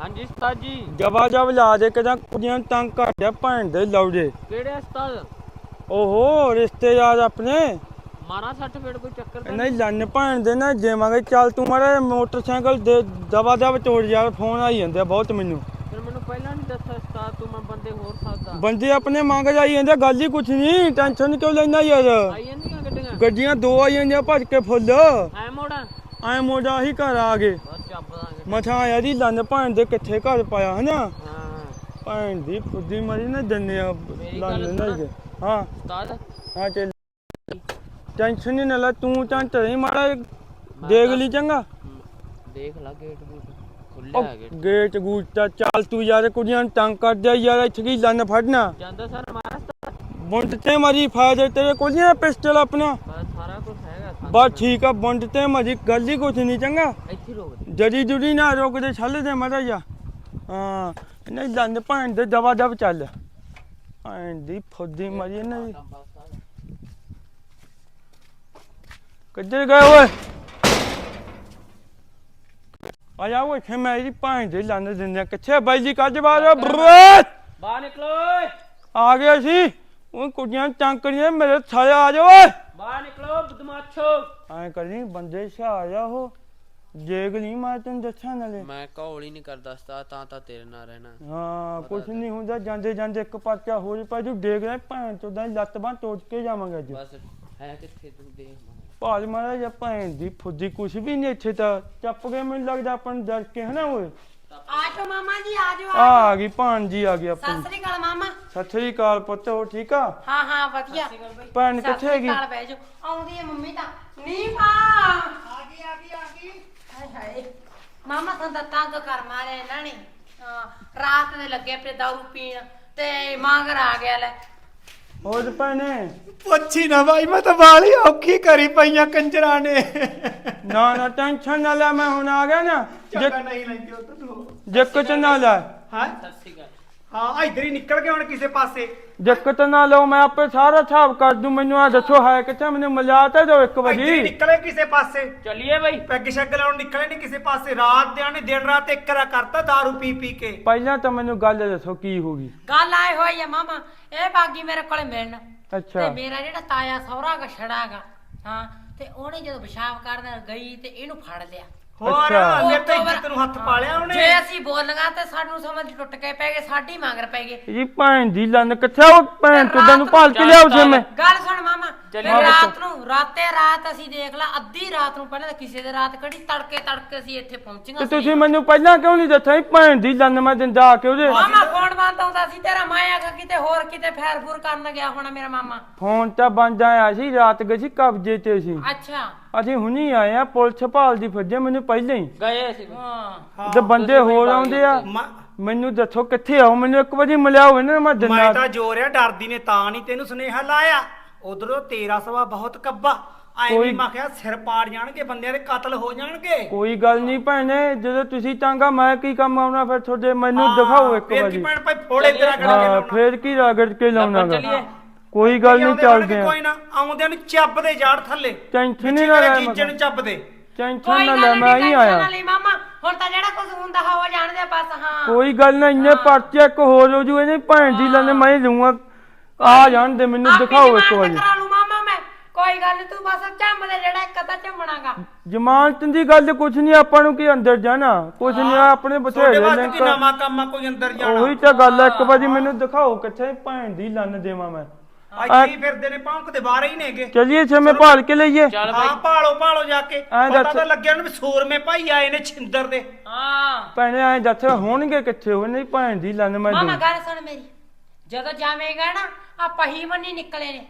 ਹਾਂਜੀ ਉਸਤਾਦ ਜੀ। ਜਵਾ ਜਵ ਲਾ ਦੇ ਕਿਦਾਂ ਕੁੜੀਆਂ ਨੂੰ ਤੰਗ ਕਰਦਿਆ ਭੈਣ ਦੇ ਲੌੜੇ ਕਿਹੜੇ ਉਸਤਾਦ? ਓਹੋ ਰਿਸ਼ਤੇਦਾਰ ਆਪਣੇ। ਮਾਰਾ ਸਰਟੀਫਿਕੇਟ ਕੋਈ ਚੱਕਰ ਤਾਂ ਨਹੀਂ ਲੰਨ ਭੈਣ ਦੇ ਨਾ ਦੇਵਾਂਗੇ। ਚੱਲ ਤੂੰ ਮਾਰੇ ਮੋਟਰਸਾਈਕਲ ਦੇ ਦਵਾ ਦਵ ਤੋੜ ਯਾਰ ਫੋਨ ਆਈ ਜਾਂਦੇ ਆ ਬਹੁਤ ਮੈਨੂੰ। ਫਿਰ ਮੈਨੂੰ ਪਹਿਲਾਂ ਨਹੀਂ ਦੱਸਿਆ ਉਸਤਾਦ ਤੂੰ ਮੈਂ ਬੰਦੇ ਹੋਰ ਸਕਦਾ ਬੰਦੇ ਆਪਣੇ ਮੰਗ ਜਾਈ ਜਾਂਦੇ ਗੱਲ ਹੀ ਕੁਛ ਨਹੀਂ ਟੈਨਸ਼ਨ ਕਿਉਂ ਲੈਣਾ ਯਾਰ? ਆਈ ਜਾਂਦੀਆਂ ਗੱਡੀਆਂ? ਗੱਡੀਆਂ ਦੋ ਆਈ ਜਾਂਦੀਆਂ ਭੱਜ ਕੇ ਫੁੱਲ। ਐ ਮੋੜਾ? ਐ ਮੋੜਾ ਹੀ ਘਰ ਆ ਗਏ। ਮਥਾ ਆਇਆ ਦੀ ਲੰਨ ਭੈਣ ਦੇ ਕਿੱਥੇ ਘਰ ਪਾਇਆ ਹਨਾ? ਹਾਂ। ਭੈਣ ਦੀ ਫੁੱਦੀ ਮਰੀ ਨਾ ਦੰਨੇ ਆ ਮੇਰੀ ਗੱਲ ਲੰਨ ਨਾ ਹਾਂ। ਉਸਤਾਦ। ਹਾਂ ਚੱਲ। ਟੈਨਸ਼ਨ ਨਹੀਂ ਲੈ ਤੂੰ ਤਾਂ ਤੇਰੀ ਮਾੜਾ ਦੇਖ ਲਈ ਚੰਗਾ। ਦੇਖ ਲਾ ਗੇਟ ਗੂਟ। ਖੁੱਲਿਆ ਹੈ ਗੇਟ। ਗੇਟ ਗੂਟਾ ਚੱਲ ਤੂੰ ਯਾਰ ਕੁੜੀਆਂ ਨੂੰ ਤੰਗ ਕਰਦਿਆ ਯਾਰ ਇੱਥੇ ਕੀ ਲੰਨ ਫੜਨਾ? ਜਾਂਦਾ ਸਰ ਮਾਰਾ ਉਸਤਾਦ ਬੁੰਡ ਤੇ ਮਰੀ ਫਾਇਦੇ ਤੇਰੇ ਕੋਲ ਨਹੀਂ ਪਿਸਟਲ ਆਪਣਾ? ਬਸ ਸਾਰਾ ਕੁਝ ਹੈਗਾ ਬਸ ਠੀਕ ਆ ਬੁੰਡ ਤੇ ਮਰੀ ਗੱਲ ਹੀ ਕੁਛ ਨਹੀਂ ਚੰਗਾ। ਇੱਥੇ ਰੋਕ ਜੜੀ ਜੁੜੀ ਨਾ ਰੋਕਦੇ ਛੱਲ ਦੇ ਮਰਾ ਜਾ ਹਾਂ ਨਹੀਂ ਲੰਨ ਭਾਣ ਦੇ ਦਵਾ ਦਵ ਚੱਲ। ਭਾਣ ਦੀ ਫੁੱਦੀ ਮਰੀ ਇਹਨਾਂ ਦੀ। ਕਿੱਧਰ ਗਏ ਓਏ? ਆ ਜਾ ਓਏ ਫੇ ਮੇਰੀ ਭਾਣ ਦੇ ਲੰਨ ਦਿੰਦੇ। ਕਿੱਥੇ ਬਾਈ ਜੀ ਕੱਜ ਬਾਹਰ। ਬਰੇਤ! ਬਾਹਰ ਨਿਕਲੋ ਓਏ। ਆ ਗਿਆ ਸੀ ਉਹ ਕੁੜੀਆਂ ਕਰੀਆਂ ਮੇਰੇ ਥਾਲੇ ਆ ਜਾ ਓਏ। ਬਾਹਰ ਨਿਕਲੋ ਬਦਮਾਸ਼ੋ। ਐ ਕਰੀ ਬੰਦੇ ਛਾ ਆ ਜਾ ਉਹ। ਜੇਗ ਨਹੀਂ ਮੈਂ ਤੈਨੂੰ ਦੱਸਾਂ ਨਾਲੇ। ਮੈਂ ਕੌਲ ਹੀ ਨਹੀਂ ਕਰਦਾ ਉਸਤਾਦ ਤਾਂ ਤਾਂ ਤੇਰੇ ਨਾਲ ਰਹਿਣਾ। ਹਾਂ ਕੁਛ ਨਹੀਂ ਹੁੰਦਾ ਜਾਂਦੇ ਜਾਂਦੇ ਇੱਕ ਪਰਚਾ ਹੋ ਜੇ ਪੈ ਜੂ ਡੇਗ ਲੈ ਭੈਣ ਚੋਂ ਦਾ ਲੱਤ ਬਾਂਹ ਤੋੜ ਕੇ ਜਾਵਾਂਗੇ ਅੱਜ। ਬਸ ਹੈ ਕਿੱਥੇ ਤੂੰ ਦੇਖ। ਭਾਜ ਮਾਰਾ ਜਾਂ ਭੈਣ ਦੀ ਫੁੱਦੀ ਕੁਛ ਵੀ ਨਹੀਂ ਇੱਥੇ ਤਾਂ ਚੱਪ ਗਏ ਮੈਨੂੰ ਲੱਗਦਾ ਆਪਾਂ ਨੂੰ ਡਰ ਕੇ ਹਨਾ ਓਏ? ਆਜੋ ਮਾਮਾ ਜੀ ਆਜੋ ਆ ਆ ਗਈ ਭਾਣ ਜੀ ਆ ਗਈ ਆਪਣੀ ਸਤਿ ਸ੍ਰੀ ਅਕਾਲ ਮਾਮਾ। ਸਤਿ ਸ੍ਰੀ ਅਕਾਲ ਪੁੱਤ ਹੋ ਠੀਕ ਆ? ਹਾਂ ਹਾਂ ਵਧੀਆ। ਭੈਣ ਸਤਿ ਕਿੱਥੇ ਸ੍ਰੀ ਹੈਗੀ? ਬਹਿ ਆਉਂਦੀ ਹੈ ਮੰਮੀ ਤਾਂ। ਨੀ ਪਾ ਆ ਗਈ ਆ ਗਈ ਆ ਗਈ। ਹਾਏ ਹਾਏ। ਮਾਮਾ ਤਾਂ ਤਾਂ ਤੰਗ ਕਰ ਮਾਰਿਆ ਇਹਨਾਂ ਨੇ। ਹਾਂ ਰਾਤ ਦੇ ਲੱਗੇ ਪਏ ਦਾਰੂ ਪੀਣ ਤੇ ਮਾਂਗਰ ਆ ਗਿਆ ਲੈ। ਹੋਰ ਭੈਣੇ। ਪੁੱਛੀ ਨਾ ਭਾਈ ਮੈਂ ਤਾਂ ਵਾਲੀ ਔਖੀ ਕਰੀ ਪਈਆਂ ਕੰਜਰਾਂ ਨੇ। ਨਾ ਨਾ ਟੈਨਸ਼ਨ ਨਾ ਲੈ ਮੈਂ ਹੁਣ ਆ ਗਿਆ ਨਾ। ਚੰਗਾ ਨਹੀਂ ਲੈਂਦੀ ਉਹ ਤੂੰ ਦਿੱਕਤ ਨਾ ਲੈ। ਹਾਂ? ਸਤਿ ਸ਼੍ਰੀ ਅਕਾਲ। ਹਾਂ ਇੱਧਰ ਹੀ ਨਿਕਲ ਗਏ ਹੁਣ ਕਿਸੇ ਪਾਸੇ। ਦਿੱਕਤ ਨਾ ਲਓ ਮੈਂ ਆਪੇ ਸਾਰਾ ਹਿਸਾਬ ਕਰ ਦੂੰ ਮੈਨੂੰ ਆ ਦੱਸੋ ਹੈ ਕਿੱਥੇ? ਮੈਨੂੰ ਮਿਲਾ ਤਾਂ ਦਿਓ ਇੱਕ ਇੱਧਰ ਹੀ ਵਾਰੀ ਨਿਕਲੇ ਕਿਸੇ ਪਾਸੇ। ਚੱਲੀਏ ਬਈ। ਪੈਗ ਸ਼ੈਗ ਲਾਉਣ ਨਿਕਲੇ ਨਹੀਂ ਕਿਸੇ ਪਾਸੇ। ਰਾਤ ਦੇ ਨੇ ਦਿਨ ਰਾਤ ਇੱਕ ਰਾ ਕਰਤਾ दारू ਪੀ ਪੀ ਕੇ। ਪਹਿਲਾਂ ਤਾਂ ਮੈਨੂੰ ਗੱਲ ਦੱਸੋ ਕੀ ਹੋ ਗਈ? ਗੱਲ ਆਏ ਹੋਈ ਆ ਮਾਮਾ ਇਹ ਬਾਗੀ ਮੇਰੇ ਕੋਲੇ ਮਿਲਣ। ਤੇ ਅੱਛਾ ਮੇਰਾ ਜਿਹੜਾ ਤਾਇਆ ਸਹੁਰਾ ਗਛੜਾਗਾ ਹਾਂ ਤੇ ਉਹਨੇ ਜਦੋਂ ਪਿਸ਼ਾਬ ਕਰਨ ਗਈ ਤੇ ਇਹਨੂੰ ਫੜ ਲਿਆ। ਹੋਰ ਅੱਛਾ। ਮੇਰੇ ਤਾਂ ਇੱਜ਼ਤ ਨੂੰ ਹੱਥ ਪਾ ਲਿਆ ਉਹਨੇ। ਜੇ ਅਸੀਂ ਬੋਲੀਆਂ ਤੇ ਸਾਨੂੰ ਸਮਝ ਟੁੱਟ ਕੇ ਪੈ ਗਏ ਸਾਡੀ ਮੰਗਰ ਪੈ ਗਏ ਜੀ ਭੈਣ ਦੀ ਲੰਨ ਕਿੱਥੇ ਉਹ ਭੈਣ ਤੁਦਾਂ ਨੂੰ ਭਾਲ ਕੇ ਲਿਆਓ ਜੇ ਮੈਂ। ਗੱਲ ਸੁਣ ਮਾਮਾ ਫਿਰ ਚੱਲ। ਰਾਤ ਨੂੰ ਰਾਤੇ ਰਾਤ ਅਸੀਂ ਦੇਖ ਲਾ ਅੱਧੀ ਰਾਤ ਨੂੰ ਪਹਿਲਾਂ ਤਾਂ ਕਿਸੇ ਦੇ ਰਾਤ ਕੜੀ ਤੜਕੇ ਤੜਕੇ ਅਸੀਂ ਇੱਥੇ ਤੇ ਪਹੁੰਚੀਆਂ ਤੁਸੀਂ ਮੈਨੂੰ ਪਹਿਲਾਂ ਕਿਉਂ ਨਹੀਂ ਦੱਸਿਆ ਸੀ ਭੈਣ ਦੀ ਲੰਨ ਮੈਂ ਦਿੰਦਾ ਆ ਕੇ ਉਹਦੇ ਮਾਮਾ ਫੋਨ ਬੰਦ ਆਉਂਦਾ ਸੀ ਤੇਰਾ ਮਾਇਆ ਕਾ ਕਿਤੇ ਹੋਰ ਕਿਤੇ ਫੈਰ ਫੂਰ ਕਰਨ ਗਿਆ ਹੋਣਾ ਮੇਰਾ ਮਾਮਾ। ਫੋਨ ਤਾਂ ਬੰਦ ਆਇਆ ਸੀ ਰਾਤ ਗਏ ਸੀ ਕਬਜੇ ਤੇ ਸੀ। ਅੱਛਾ। ਅਸੀਂ ਹੁਣੀ ਆਏ ਆ ਪੁਲਿਸ ਭਾਲਦੀ ਫਿਰਦੇ ਮੈਨੂੰ ਪਹਿਲਾਂ ਹੀ। ਗਏ ਸੀ। ਹਾਂ। ਤੇ ਬੰਦੇ ਹੋਰ ਆਉਂਦੇ ਆ। ਮ- ਮੈਨੂੰ ਦੱਸੋ ਕਿੱਥੇ ਆਓ ਮੈਨੂੰ ਇੱਕ ਵਾਰੀ ਮਿਲਿਆਓ ਇਹਨਾਂ ਨੂੰ ਮੈਂ ਮੈਂ ਦਿੰਦਾ ਤਾਂ ਜੋਰਿਆ ਡਰਦੀ ਨੇ ਤਾਂ ਨਹੀਂ ਤੈਨੂੰ ਸੁਨੇਹਾ ਲਾਇਆ। ਉਧਰੋਂ ਤੇਰਾ ਸਵਾ ਬਹੁਤ ਕੱਬਾ। ਐਵੇਂ ਕੋਈ- ਮੈਂ ਕਿਹਾ ਸਿਰ ਪਾੜ ਜਾਣਗੇ ਬੰਦਿਆਂ ਦੇ ਕਤਲ ਹੋ ਜਾਣਗੇ। ਕੋਈ ਗੱਲ ਨਹੀਂ ਭੈਣੇ ਜਦੋਂ ਤੁਸੀਂ ਚਾਂਗਾ ਮੈਂ ਕੀ ਕੰਮ ਆਉਣਾ ਫਿਰ ਤੁਹਾਡੇ ਮੈਨੂੰ ਦਿਖਾਓ ਇੱਕ ਫੇਰ ਕੀ ਵਾਰੀ। ਭੈਣ ਭਾਈ ਫੋੜੇ ਤੇਰਾ ਕਰਾਂਗੇ ਹਾਂ ਲਾਉਣਾ। ਫੇਰ ਕੀ ਰਗੜ ਕੇ ਲਾਉਣਾਗਾ ਚੱਲੀਏ। ਕੋਈ ਗੱਲ ਨਹੀਂ ਆਉਂਦੇ ਹੋਣਗੇ ਚੱਲਦੇ ਆ ਕੋਈ ਨਾ ਆਉਂਦਿਆਂ ਨੂੰ ਚੱਬਦੇ ਜਾੜ ਥੱਲੇ। ਟੈਨਸ਼ਨ ਨਹੀਂ ਲੈ ਜੀਜੇ ਨੂੰ ਚੱਬਦੇ ਟੈਨਸ਼ਨ ਕੋਈ ਨਾ ਗੱਲ ਲੈ ਨਹੀਂ ਮੈਂ ਹੀ ਟੈਨਸ਼ਨ ਆਇਆ। ਨਾ ਲਈ ਮਾਮਾ ਹੁਣ ਤਾਂ ਜਿਹੜਾ ਕੁਝ ਹੁੰਦਾ ਹੋ ਜਾਣਦੇ ਆ ਬਸ ਹਾਂ। ਕੋਈ ਗੱਲ ਨਾ ਇੰਨੇ ਪਰਚੇ ਇੱਕ ਹੋਰ ਹੋ ਜੂ ਇਹਨੇ ਭੈਣ ਦੀ ਲੈਣੇ ਮੈਂ ਲੂੰਗਾ ਆ ਜਾਣ ਦੇ ਮੈਨੂੰ ਦਿਖਾਓ ਇੱਕ ਵਾਰੀ। ਕਰਾ ਲੂ ਮਾਮਾ ਮੈਂ। ਕੋਈ ਗੱਲ ਨੀ ਤੂੰ ਬਸ ਝੰਮ ਦੇ ਜਿਹੜਾ ਇੱਕ ਅੱਧਾ ਝੰਮਣਾਗਾ। ਜ਼ਮਾਨਤ ਦੀ ਗੱਲ ਕੁਛ ਨਹੀਂ ਆਪਾਂ ਨੂੰ ਕੀ ਅੰਦਰ ਜਾਣਾ? ਕੁਛ ਨਹੀਂ ਆਪਣੇ ਬਥੇਰੇ ਲਿੰਕ ਕੀ ਨਵਾਂ ਕੰਮ ਆ ਕੋਈ ਅੰਦਰ ਜਾਣਾ? ਉਹੀ ਤਾਂ ਗੱਲ ਹੈ ਇੱਕ ਵਾਰੀ ਮੈਨੂੰ ਦਿਖਾਓ ਕਿੱਥੇ ਭੈਣ ਦੀ ਲੰਨ ਦੇਵਾਂ ਮੈਂ। ਹੀ ਫਿਰਦੇ ਨੇ ਭੌਂਕਦੇ ਬਾਹਰ ਹੀ ਨੇਗੇ। ਚਲਿਏ ਛੇ ਭਾਲ ਕੇ ਲਈਏ। ਚੱਲ ਬਈ। ਹਾਂ ਭਾਲੋ ਭਾਲੋ ਜਾ ਕੇ। ਪਤਾ ਤਾਂ ਲੱਗਿਆ ਵੀ ਸੂਰਮੇ ਭਾਈ ਆਏ ਨੇ ਛਿੰਦਰ ਦੇ। ਹਾਂ। ਭੈਣੇ ਐ ਦੱਸ ਹੋਣਗੇ ਕਿੱਥੇ? ਹੋਏ ਨਹੀਂ ਭੈਣ ਦੀ ਲੰਨ ਮੈਂ ਮਾਮਾ ਗੱਲ ਸੁਣ ਮੇਰੀ। ਜਦੋਂ ਜਾਵੇਂਗਾ ਨਾ ਆ ਪਹੀ ਮੰਨੀ ਨਿਕਲੇ ਨੇ।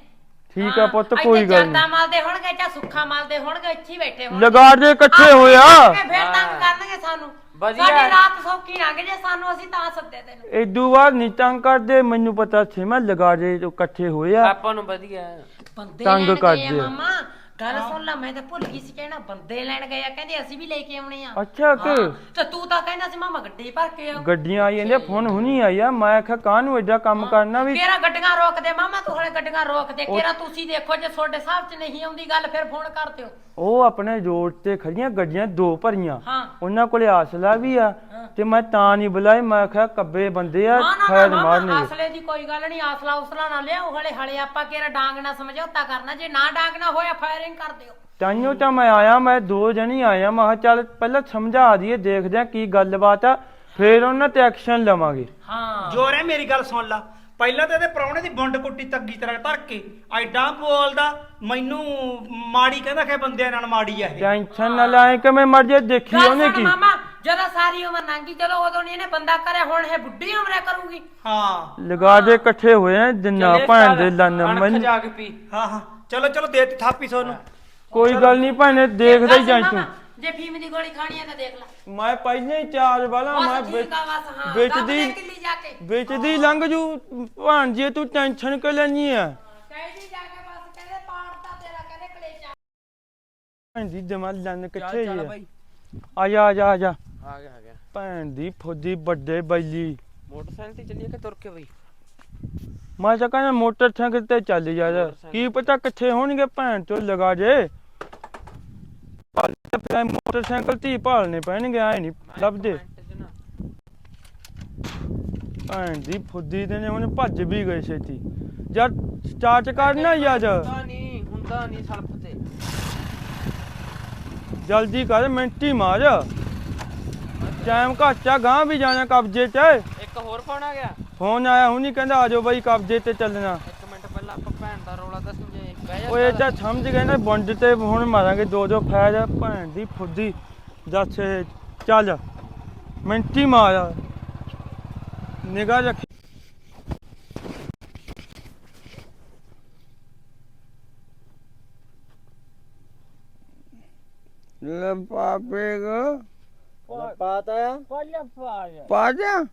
ਠੀਕ ਆ ਪੁੱਤ ਇੱਥੇ ਕੋਈ ਗੱਲ ਜਰਦਾ ਨਹੀਂ। ਮਲਦੇ ਹੋਣਗੇ ਜਾਂ ਸੁੱਖਾ ਮਲਦੇ ਹੋਣਗੇ ਇੱਥੇ ਹੀ ਬੈਠੇ ਹੋਣਗੇ। ਲਗਾੜ ਦੇ ਇਕੱਠੇ ਹੋਇਆ ਫਿਰ ਤੰਗ ਕਰਨਗੇ ਸਾਨੂੰ। ਵਧੀਆ। ਸਾਡੀ ਰਾਤ ਸੌਖੀ ਲੰਘ ਜੇ ਸਾਨੂੰ ਅਸੀਂ ਤਾਂ ਸੱਦੇ ਤੈਨੂੰ। ਇਦੋਂ ਬਾਅਦ ਨੀ ਤੰਗ ਕਰਦੇ ਮੈਨੂੰ ਪਤਾ ਸੀ ਮੈਂ ਲਗਾ ਜੇ ਜੋ ਇਕੱਠੇ ਹੋਏ ਆ। ਆਪਾਂ ਨੂੰ ਵਧੀਆ। ਬੰਦੇ ਤੰਗ ਲੈਣ ਗਏ ਕਰਦੇ ਆ ਆ। ਮਾਮਾ। ਗੱਲ ਸੁਣ ਲੈ ਮੈਂ ਤਾਂ ਭੁੱਲ ਗਈ ਸੀ ਕਹਿਣਾ ਬੰਦੇ ਲੈਣ ਗਏ ਆ ਕਹਿੰਦੇ ਅਸੀਂ ਵੀ ਲੈ ਕੇ ਆਉਣੇ ਆ। ਅੱਛਾ ਕਿ? ਹਾਂ, ਤੇ ਤੂੰ ਤਾਂ ਕਹਿੰਦਾ ਸੀ ਮਾਮਾ ਗੱਡੀ ਭਰ ਕੇ ਆਉ ਗੱਡੀਆਂ ਆਈ ਜਾਂਦੀਆਂ ਫੋਨ ਹੁਣੀ ਆਈ ਆ ਮੈਂ ਆਖਿਆ ਕਾਹਨੂੰ ਐਡਾ ਕੰਮ ਕਰਨਾ ਵੀ? ਕਿਹੜਾ ਗੱਡੀਆਂ ਰੋਕਦੇ? ਮਾਮਾ ਤੂੰ ਹਲੇ ਗੱਡੀਆਂ ਰੋਕਦੇ ਕਿਹੜਾ ਤੁਸੀਂ ਦੇਖੋ ਜੇ ਤੁਹਾਡੇ ਸਾਹਿਬ 'ਚ ਨਹੀਂ ਆਉਂਦੀ ਗੱਲ ਫਿਰ ਫੋਨ ਕਰ ਦਿਓ। ਉਹ ਆਪਣੇ ਰੋਡ ਤੇ ਖੜੀਆਂ ਗੱਡੀਆਂ ਦੋ ਭਰੀਆਂ। ਹਾਂ। ਉਹਨਾਂ ਕੋਲੇ ਆਸਲਾ ਵੀ ਆ ਤੇ ਮੈਂ ਤਾਂ ਨਹੀਂ ਬੁਲਾਈ ਮੈਂ ਆਖਿਆ ਕੱਬੇ ਬੰਦੇ ਆ ਨਾ ਨਾ ਖੈਰ ਨਾ ਮਾਮਾ ਆਸਲੇ ਦੀ ਕੋਈ ਗੱਲ ਨਹੀਂ ਆਸਲਾ ਉਸਲਾ ਨਾ ਲਿਆਓ ਹਲੇ ਹਲੇ ਆਪਾਂ ਕਿਹੜਾ ਡਾਂਗ ਨਾਲ ਸਮਝੌਤਾ ਕਰਨਾ ਜੇ ਨਾ ਡਾਂਗ ਨਾ ਹੋਇਆ ਫਾਇਰਿੰਗ ਕਰ ਦਿਓ। ਤਾਈਓ ਤਾਂ ਮੈਂ ਆਇਆ ਮੈਂ ਦੋ ਜਣੀ ਆਇਆ ਮੈਂ ਕਿਹਾ ਚੱਲ ਪਹਿਲਾਂ ਸਮਝਾ ਦਈਏ ਦੇਖਦੇ ਆ ਕੀ ਗੱਲਬਾਤ ਆ ਫੇਰ ਉਹਨਾਂ ਤੇ ਐਕਸ਼ਨ ਲਵਾਂਗੇ। ਹਾਂ। ਜੋਰ ਹੈ ਮੇਰੀ ਗੱਲ ਸੁਣ ਲਾ। ਪਹਿਲਾਂ ਤਾਂ ਇਹਦੇ ਪ੍ਰਾਹੁਣੇ ਦੀ ਬੰਡ ਕੁੱਟੀ ਤੱਗੀ ਤਰ੍ਹਾਂ ਧਰ ਕੇ ਐਡਾ ਬੋਲਦਾ ਮੈਨੂੰ ਮਾੜੀ ਕਹਿੰਦਾ ਕਿ ਬੰਦਿਆਂ ਨਾਲ ਮਾੜੀ ਆ ਇਹ। ਟੈਨਸ਼ਨ ਨਾ ਲਾਏ ਕਿ ਮੈਂ ਮਰ ਜੇ ਦੇਖੀ ਗੱਲ ਉਹਨੇ ਸੁਣ ਕੀ। ਮਾਮਾ ਜਦੋਂ ਸਾਰੀ ਉਮਰ ਲੰਘੀ ਚਲੋ ਉਦੋਂ ਨਹੀਂ ਇਹਨੇ ਬੰਦਾ ਕਰਿਆ ਹੁਣ ਇਹ ਬੁੱਢੀ ਉਮਰੇ ਕਰੂਗੀ। ਹਾਂ। ਲਗਾ ਦੇ ਇਕੱਠੇ ਹੋਏ ਆ ਜਿੰਨਾ ਭੈਣ ਦੇ ਲੰਨ ਅਣਖ ਮੈਨੂੰ ਜਾ ਕੇ ਪੀ। ਹਾਂ ਹਾਂ। ਚਲੋ ਚਲੋ ਦੇ ਦਿੱਤੀ ਥਾਪੀ ਸੋਨੂੰ। ਕੋਈ ਗੱਲ ਨਹੀਂ ਭੈਣੇ ਦੇਖਦਾ ਹੀ ਜਾਈ ਤੂੰ ਜੇ ਫੀਮ ਦੀ ਗੋਲੀ ਖਾਣੀ ਹੈ ਤਾਂ ਦੇਖ ਲੈ। ਮੈਂ ਪਹਿਲਾਂ ਹੀ ਚਾਰਜ ਵਾਲਾ ਮੈਂ ਬਸ ਵਿੱਚ ਠੀਕ ਆ ਬਸ ਹਾਂ ਵਿੱਚ ਦੱਬ ਦੇ ਦੀ- ਕਿੱਲੀ ਜਾ ਕੇ। ਵਿੱਚ ਦੀ ਲੰਘ ਜੂ। ਭਾਣ ਜੀ ਤੂੰ ਟੈਨਸ਼ਨ ਕਿ ਲੈਣੀ ਆ? ਕਹਿੰਦੀ ਜਾ ਕੇ ਬਸ ਕਹਿੰਦੇ ਪਾੜਤਾ ਤੇਰਾ ਕਹਿੰਦੇ ਕਲੇਜਾ ਭੈਣ ਦੀ ਜਮਾ ਲੰਨ ਕਿੱਥੇ ਜੀ ਆ ਜਾ ਆ ਜਾ ਆ ਜਾ। ਆ ਗਿਆ ਆ ਗਿਆ। ਭੈਣ ਦੀ ਫੁੱਦੀ ਵੱਡੇ ਬੈਲੀ। ਮੋਟਰਸਾਈਕਲ ਤੇ ਚੱਲੀਏ ਕਿ ਤੁਰ ਕੇ ਬਈ? ਮੈਂ ਤਾਂ ਕਹਿੰਦਾ ਮੋਟਰਸਾਈਕਲ ਤੇ ਚੱਲ ਜਾ ਜਾ। ਕੀ ਪਤਾ ਕਿੱਥੇ ਹੋਣਗੇ ਭੈਣ ਤੋਂ ਲਗਾ ਜੇ। ਭਾਲ ਤੇ ਫਿਰ ਮੋਟਰਸਾਈਕਲ ਤੇ ਹੀ ਭਾਲਨੇ ਪੈਣਗੇ ਆਏ ਨਹੀਂ ਲੱਭਦੇ। 'ਚ। ਭੈਣ ਦੀ ਫੁੱਦੀ ਦੇ ਨੇ ਉਹਨੇ ਭੱਜ ਵੀ ਗਏ ਛੇਤੀ। ਜਦ ਸਟਾਰਟ ਕਰਨਾ ਯਾਰ। ਹੁੰਦਾ ਨਹੀਂ ਹੁੰਦਾ ਨਹੀਂ ਸਲਫ ਤੇ। ਜਲਦੀ ਕਰ ਮਿੰਟੀ ਮਾਰ। ਟਾਈਮ ਘਾਟਾ ਗਾਂ ਵੀ ਜਾਣਾ ਕਬਜੇ ਚ। ਇੱਕ ਹੋਰ ਫੋਨ ਆ ਗਿਆ। ਫੋਨ ਆਇਆ ਹੁਣੀ ਕਹਿੰਦਾ ਆਜੋ ਬਾਈ ਕਬਜੇ ਤੇ ਚੱਲਣਾ। ਇੱਕ ਮਿੰਟ ਪਹਿਲਾਂ ਆਪਾਂ ਭੈਣ ਦਾ ਰੌਲਾ ਦੱਸੂਗੇ ਬਹਿ ਜਾ ਓਏ ਇਹ। ਤਾਂ ਸਮਝ ਗਏ ਨਾ ਬੰਡ ਤੇ ਹੁਣ ਮਾਰਾਂਗੇ ਦੋ ਦੋ ਫੈਜ ਭੈਣ ਦੀ ਫੁੱਦੀ ਦੱਸ ਇਹ, ਚੱਲ। ਮਿੰਟੀ ਮਾਰ। ਨਿਗਾਹ ਰੱਖ। ਲਪਾਪੇਗਾ ਪਾਤਾ ਆ? ਪਾਜਾ ਪਾਜਾ ਪਾਜਾ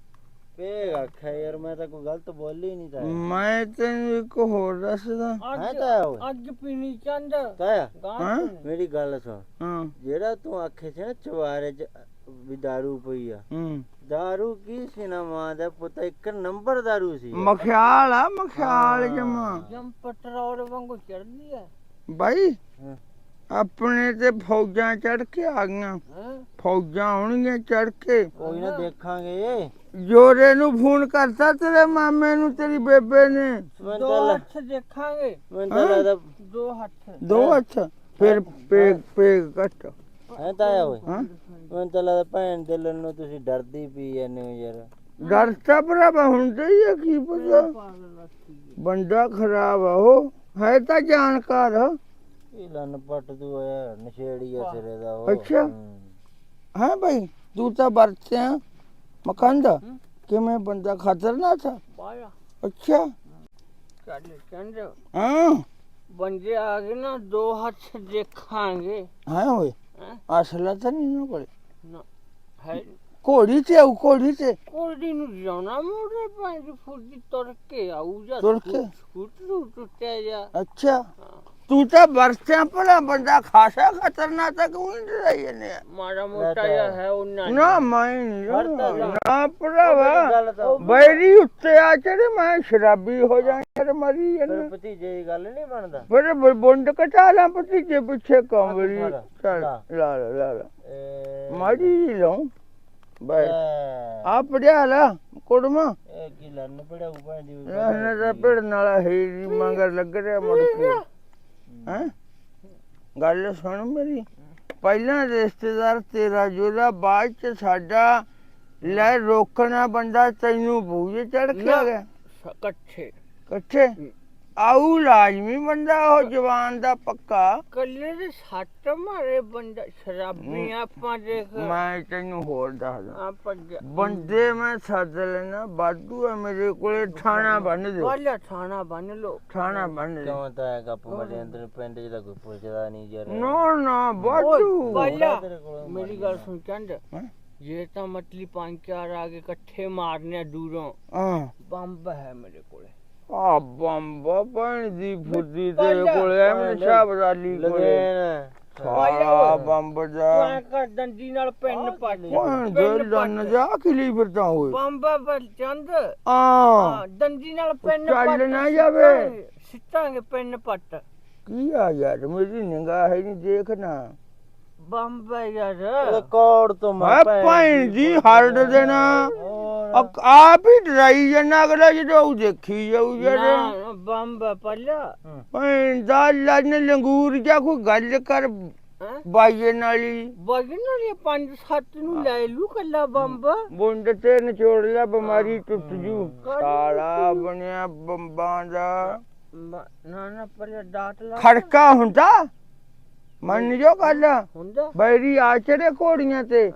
ਪੇਗ ਆਖਿਆ ਯਾਰ ਮੈਂ ਤਾਂ ਕੋਈ ਗਲਤ ਬੋਲੀ ਨਹੀਂ ਤਾ। ਮੈਂ ਤੈਨੂੰ ਇੱਕ ਹੋਰ ਦੱਸਦਾ। ਹੈ ਤਾਇਆ ਓਏ? ਅੱਜ ਪੀਣੀ ਚੰਦ। ਤਾਇਆ ਹਾਂ? ਮੇਰੀ ਗੱਲ ਸੁਣ। ਹਾਂ। ਜਿਹੜਾ ਤੂੰ ਆਖੇ ਸੀ ਨਾ ਚਵਾਰੇ ਚ ਵੀ ਦਾਰੂ ਪਈ ਆ। ਹੂੰ। ਦਾਰੂ ਕੀ ਸੀ ਨਾ ਮਾਂ ਦਾ ਪੁੱਤ? ਇੱਕ ਨੰਬਰ ਦਾਰੂ ਸੀ। ਮਖਿਆਲ ਆ ਮਖਿਆਲ ਜਮਾ। ਜਮ ਪੈਟਰੋਲ ਵਾਂਗੂ ਚੜਦੀ ਆ। ਬਾਈ ਹਾਂ। ਆਪਣੇ ਤੇ ਫੌਜਾਂ ਚੜ ਕੇ ਆ ਗਈਆਂ। ਫੌਜਾਂ ਆਉਣਗੀਆਂ ਚੜ ਕੇ। ਕੋਈ ਨਾ ਦੇਖਾਂਗੇ। ਜੋਰੇ ਨੂੰ ਫੋਨ ਕਰਤਾ ਤੇਰੇ ਮਾਮੇ ਨੂੰ ਤੇਰੀ ਬੇਬੇ ਨੇ। ਤਾਂ ਲ- ਦੇਖਾਂਗੇ। ਮੈਂ ਤਾਂ ਲੱਗਦਾ ਦੋ ਹੱਥ। ਦੋ ਅੱਛਾ ਫਿਰ ਪੇਗ ਪੇਗ ਕੱਟ ਹੈ ਤਾਇਆ ਓਏ ਹਾਂ? ਮੈਂ ਤਾਂ ਲੱਗਦਾ ਭੈਣ ਦੇ ਲੰਨੋਂ ਤੁਸੀਂ ਡਰਦੀ ਪੀ ਜਾਂਦੇ ਹੋ ਯਾਰ। ਡਰ ਤਾਂ ਭਰਾਵਾ ਹੁੰਦਾ ਹੀ ਆ ਕੀ ਪਤਾ। ਬੰਦਾ ਖਰਾਬ ਆ ਉਹ। ਹੈ ਤਾਂ ਜਾਣਕਾਰ। ਇਹ ਲੰਨ ਪੱਟ ਤੂੰ ਹੋਇਆ ਨਸ਼ੇੜੀ ਆ ਸਿਰੇ ਦਾ ਉਹ। ਅੱਛਾ। ਹੂੰ। ਹੈ ਭਾਈ ਤੂੰ ਤਾਂ ਵਰਤਿਆ ਮਖੰਡ। ਕਿਵੇਂ ਬੰਦਾ ਖਤਰਨਾਕ ਆ? ਪਾਇਆ ਅੱਛਾ। ਚੱਲ ਚੰਦ। ਹਾਂ। ਬੰਦੇ ਆ ਗਏ ਨਾ ਦੋ ਹੱਥ ਦੇਖਾਂਗੇ। ਹੈ ਓਏ ਹੈਂ? ਅਸਲਾ ਤਾਂ ਨਹੀਂ ਨਾ ਕੋਲੇ। ਹੈ ਘੋੜੀ ਤੇ ਆਉ ਘੋੜੀ ਤੇ। ਕੋਲਡੀ ਨੂੰ ਜਾਣਾ ਮੋੜੇ ਪੰਜ ਫੁੱਟ ਤੁਰ ਕੇ ਆਊ ਜਾ ਤੁਰ ਕੇ? ਸਕੂਟਰ ਟੁੱਟਿਆ ਜਾ। ਅੱਛਾ। ਤੂੰ ਤਾਂ ਵਰਤਿਆ ਭਲਾ ਬੰਦਾ ਖਾਸਾ ਖਤਰਨਾਕ ਤਾਂ ਕਿਉਂ ਨਹੀਂ ਡਰਾਈ ਨੇ ਮਾੜਾ ਮੋਟਾ ਜਿਹਾ ਹੈ ਉਹਨਾਂ ਨਾ ਮੈਂ ਨਹੀਂ ਜਾ। ਨਾ ਭਰਾਵਾ ਗੱਲ ਤਾਂ ਬੈਰੀ ਉੱਤੇ ਆ ਚੜੇ ਮੈਂ ਸ਼ਰਾਬੀ ਹੋ ਜਾਂ ਯਾਰ ਮਰੀ ਫਿਰ ਜਾਂਦਾ ਭਤੀਜੇ ਦੀ ਗੱਲ ਨਹੀਂ ਬਣਦਾ ਫਿਰ ਬ- ਬੁੰਡ ਕਟਾ ਲਾਂ ਭਤੀਜੇ ਪਿੱਛੇ ਕੰਬਲੀ ਫੜ, ਚੱਲ ਲਾ। ਲਾ ਲਾ ਇਹ ਮਾੜੀ ਜੀ ਲਾਉ ਬੈ ਇਹ ਆ ਪੜਿਆ ਲਾ ਕੁੜਮਾ ਇਹ ਕੀ ਲੰਨ ਪੜਾਉ ਭਾਂਦੀ ਇਹਨਾਂ ਦਾ ਭਿੜਨ ਵਾਲਾ ਹੈ ਮੰਗਰ ਲੱਗ ਰਿਹਾ ਮੁੜ ਕੇ ਹੈ? ਗੱਲ ਸੁਣ ਮੇਰੀ। ਪਹਿਲਾਂ ਰਿਸ਼ਤੇਦਾਰ ਤੇਰਾ ਜੋਦਾ ਬਾਅਦ ਚ ਸਾਡਾ ਲੈ ਰੋਕਣਾ ਬੰਦਾ ਤੈਨੂੰ ਬੂਝੇ ਚੜ ਕੇ ਆ ਗਿਆ। ਇਕੱਠੇ। ਇਕੱਠੇ? ਆਊ ਲਾਜ਼ਮੀ ਬੰਦਾ ਉਹ ਜਵਾਨ ਦਾ ਪੱਕਾ। ਕੱਲੇ ਦੇ ਸੱਟ ਮਾਰੇ ਬੰਦਾ ਸ਼ਰਾਬੀ ਆਪਾਂ ਦੇਖ। ਮੈਂ ਤੈਨੂੰ ਹੋਰ ਦੱਸਦਾ ਆਪਾਂ ਬੰਦੇ ਮੈਂ ਸੱਦ ਲੈਣਾ ਬਾਦੂ ਹੈ ਮੇਰੇ ਕੋਲੇ ਥਾਣਾ ਬੰਨ ਦੇ ਵਾਲਾ ਥਾਣਾ ਬੰਨ ਲੋ ਥਾਣਾ ਬੰਨ ਦੇ ਕਿਉਂ ਤਾਂ ਹੈ ਗੱਪ ਮਰੇ ਅੰਦਰ ਪਿੰਡ ਤਾਂ ਕੋਈ ਪੁੱਛਦਾ ਨਹੀਂ ਯਾਰ। ਨੋ ਨਾ ਬਾਦੂ ਵਾਲਾ ਮੇਰੀ ਗੱਲ ਸੁਣ ਚੰਦ। ਹੈਂ? ਜੇ ਤਾਂ ਮਤਲੀ ਪੰਜ ਚਾਰ ਆ ਕੇ ਇਕੱਠੇ ਮਾਰਨੇ ਆ ਦੂਰੋਂ। ਹਾਂ। ਬੰਬ ਹੈ ਮੇਰੇ ਕੋਲੇ। ਆ ਬੰਬਾ ਪਾਣੀ ਦੀ ਫੁੱਦੀ ਤੇਰੇ ਕੋਲੇ ਐਵੇਂ ਸ਼ਾਬਰਾਲੀ ਕੋਲੇ। ਸਾਲਾ ਬੰਬ ਜਾ। ਤੂੰ ਕਰ ਦੰਦੀ ਨਾਲ ਪੈਨ ਪੱਟ। ਪਾਣੀ ਦੇ ਲੰਨ ਜਾ ਖਿਲੀ ਫਿਰਦਾ ਹੋਏ। ਬੰਬ ਬਲ ਚੰਦ। ਆ ਦੰਦੀ ਨਾਲ ਪੈਨ ਚੱਲ ਪੱਟ। ਨਾ ਜਾਵੇ। ਸਿੱਟਾਂਗੇ- ਪੈਨ ਪੱਟ। ਕੀ ਆ ਯਾਰ ਮੇਰੀ ਨਿਗਾਹ ਹੈ ਨਹੀਂ ਦੇਖਣਾ। ਬੰਬ ਯਾਰ। ਰਿਕਾਰਡ ਤੋਂ ਮੈਂ ਪਾਣੀ ਦੀ ਹਰਡ ਦੇਣਾ। ਅਕ- ਆਪ ਹੀ ਡਰਾਈ ਜਨਾ ਅਗਲਾ ਜਦੋਂ ਉਹ ਦੇਖੀ ਜਾਊ ਯਾਰ ਨਾ ਬੰਬ ਹੈ ਪੱਲਾ ਭੈਣ ਦਾ ਲੰਨ ਲੰਗੂਰ ਜਾਂ ਕੋਈ ਗੱਲ ਕਰ ਹੈਂ? ਬਾਈਏ ਨਾਲੀ ਵਗਨ ਇਹ ਪੰਜ ਸੱਤ ਨੂੰ ਲੈ ਲੂ ਕੱਲਾ ਬੰਬ। ਬੁੰਡ ਤੇ ਨਿਚੋੜ ਲਿਆ ਬਿਮਾਰੀ ਟੁੱਟ ਜੂ। ਸਾਲਾ ਬਣਿਆ ਬੰਬਾਂ ਦਾ। ਮ- ਨਾ ਨਾ ਪੱਲਾ ਡਾਟ ਲਾ ਖੜਕਾ ਹੁੰਦਾ? ਮੰਨ ਜੋ ਗੱਲ। ਹੁੰਦਾ। ਬੈਰੀ ਆ ਚੜੇ ਘੋੜੀਆਂ ਤੇ।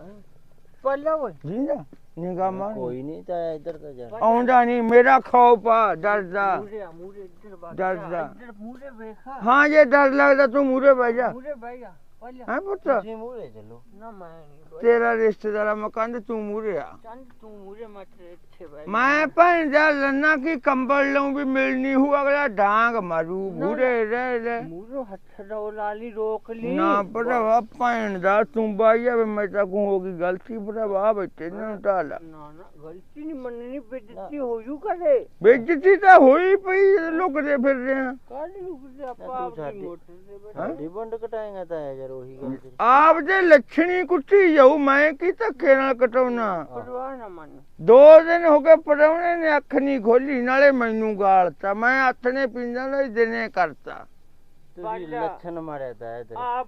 ਪੱਲਾ ਓਏ। ਜਿੰਦਾ। ਨਿਗਾਹ ਮਾਰ ਕੋਈ ਨਹੀਂ ਤਾਂ ਇੱਧਰ ਤਾਂ ਜਾ। ਆਉਂਦਾ ਨਹੀਂ ਮੇਰਾ ਖੌਫ ਆ ਡਰਦਾ। ਮੂਰੇ ਆ ਮੂਰੇ ਇੱਧਰ ਬਾਤ ਡਰਦਾ। ਇੱਧਰ ਮੂਰੇ ਵੇਖਾ। ਹਾਂ ਜੇ ਡਰ ਲੱਗਦਾ ਤੂੰ ਮੂਰੇ ਬਹਿ ਜਾ। ਮੂਰੇ ਬਹਿ ਜਾ। ਹੈ ਪੁੱਤ ਤੁਸੀਂ ਮੂਹਰੇ ਚੱਲੋ ਨਾ ਮੈਂ ਤੇਰਾ ਰਿਸ਼ਤੇਦਾਰਾ ਮਕਾਨ ਤੇ ਤੂੰ ਮੂਰੇ ਆ ਚੰਦ ਤੂੰ ਮੂਰੇ ਮੈਂ ਤੇਰੇ ਇੱਥੇ ਬਹਿ ਮੈਂ ਭੈਣ ਦਾ ਲੰਨਾ ਕੀ ਕੰਬਲ ਲਊਂ ਵੀ ਮਿਲਣੀ ਹੂ ਅਗਲਾ ਡਾਂਗ ਮਾਰੂ ਮੂਰੇ ਰਹਿ ਲੈ ਮੂਰੇ ਹੱਥ ਰੋ ਲਾਲੀ ਰੋਕ ਲਈ ਨਾ ਭਰਾਵਾ ਭੈਣ ਦਾ ਤੂੰ ਬਾਈ ਆ ਮੈਂ ਤਾਂ ਕੋ ਹੋ ਗਈ ਗਲਤੀ ਭਰਾਵਾ ਬੱਚੇ ਨੂੰ ਢਾਲਾ ਨਾ ਨਾ ਗਲਤੀ ਨਹੀਂ ਮੰਨਣੀ ਬੇਇੱਜ਼ਤੀ ਹੋ ਜੂ ਕਦੇ ਬੇਇੱਜ਼ਤੀ ਤਾਂ ਹੋਈ ਪਈ ਲੁਕਦੇ ਫਿਰਦੇ ਆ ਕੱਲ ਨੂੰ ਕਿਤੇ ਆਪਾਂ ਆਪਣੀ ਮੋਟਰ ਤੇ ਬੈਠੇ ਕਟਾਏਗਾ ਤਾਂ ਯਾਰ ਉਹੀ ਗੱਲ ਤੇਰੀ। ਆਪ ਦੇ ਲੱਛਣੀ ਕੁੱਟੀ ਜਾਊ ਮੈਂ ਕੀ ਧੱਕੇ ਨਾਲ ਕਟਾਉਣਾ? ਪਰਵਾਹ ਨਾ ਮੰਨ। ਦੋ ਦਿਨ ਹੋ ਗਏ ਪਰੌਣੇ ਨੇ ਅੱਖ ਨਹੀਂ ਖੋਲੀ ਨਾਲੇ ਮੈਨੂੰ ਗਾਲਤਾ। ਮੈਂ ਹੱਥ ਨੇ ਪਿੰਜਾਂ ਲਈ ਦਿਨੇ ਕਰਤਾ। ਤੁਸੀਂ ਬਾਜਾ। ਲੱਛਣ ਮਾਰਿਆ ਤਾਂ ਆਪ